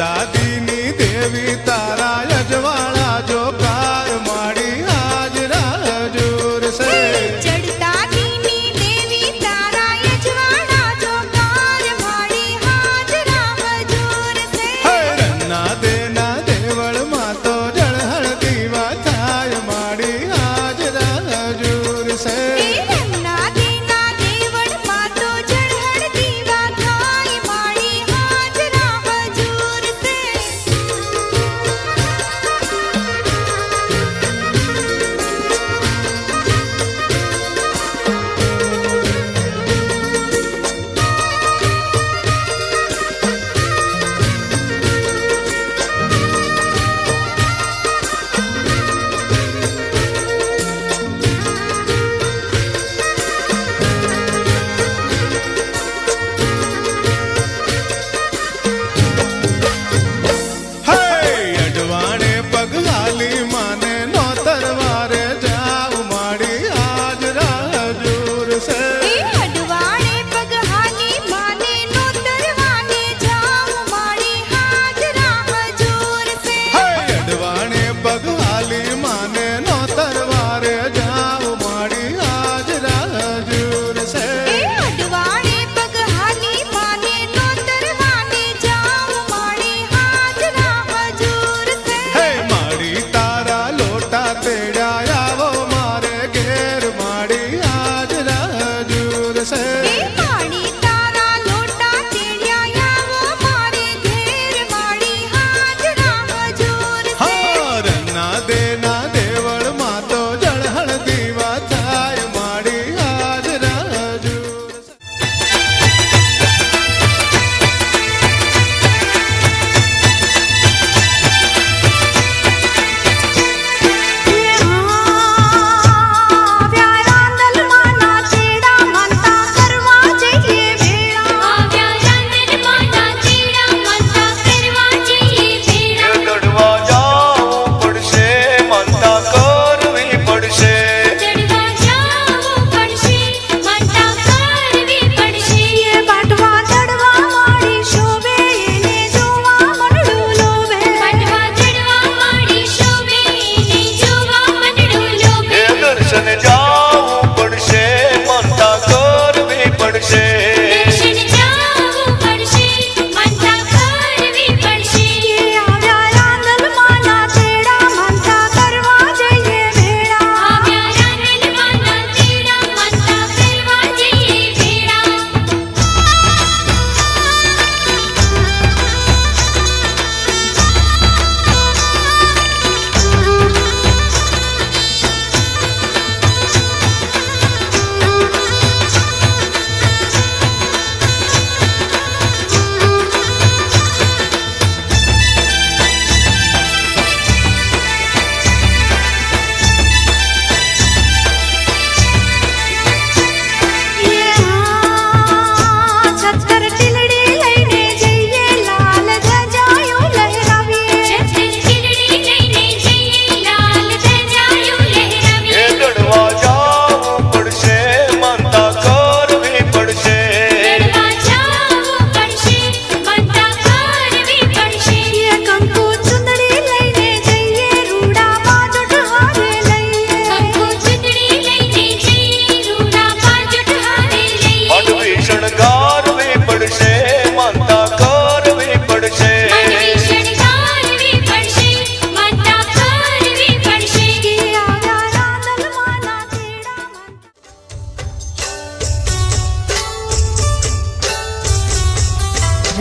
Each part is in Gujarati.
दादी दे वीडायावो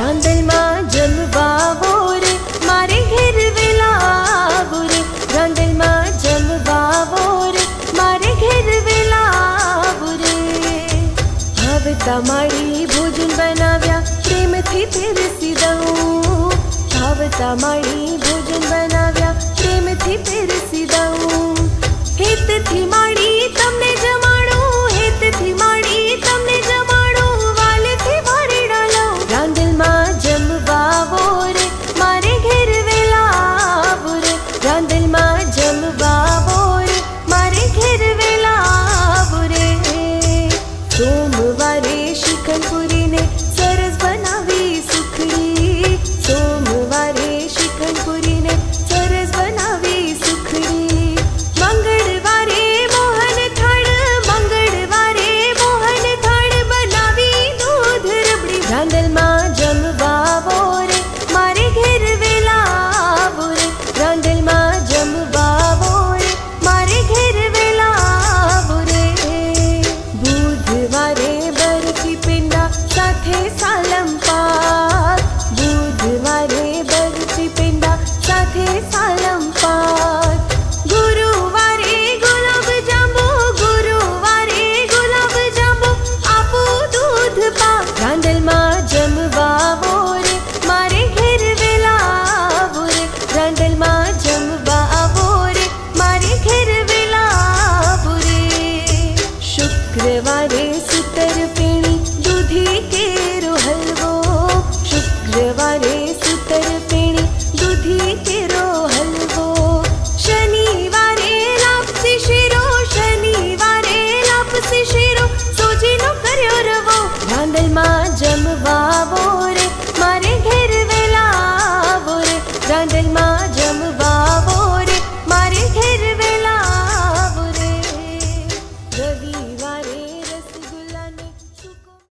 રાંદલમાં જમવાવો રે મારે ઘેર વેલા આવો રે રાંદલમાં જમવાવો રે મારે ઘેર વેલા આવો રે હવે તમારી ભોજન બનાવ્યા, પ્રેમથી પીરસી દઉં. હવે તમારી ભોજન બનાવ્યા, પ્રેમથી પીરસી દઉં.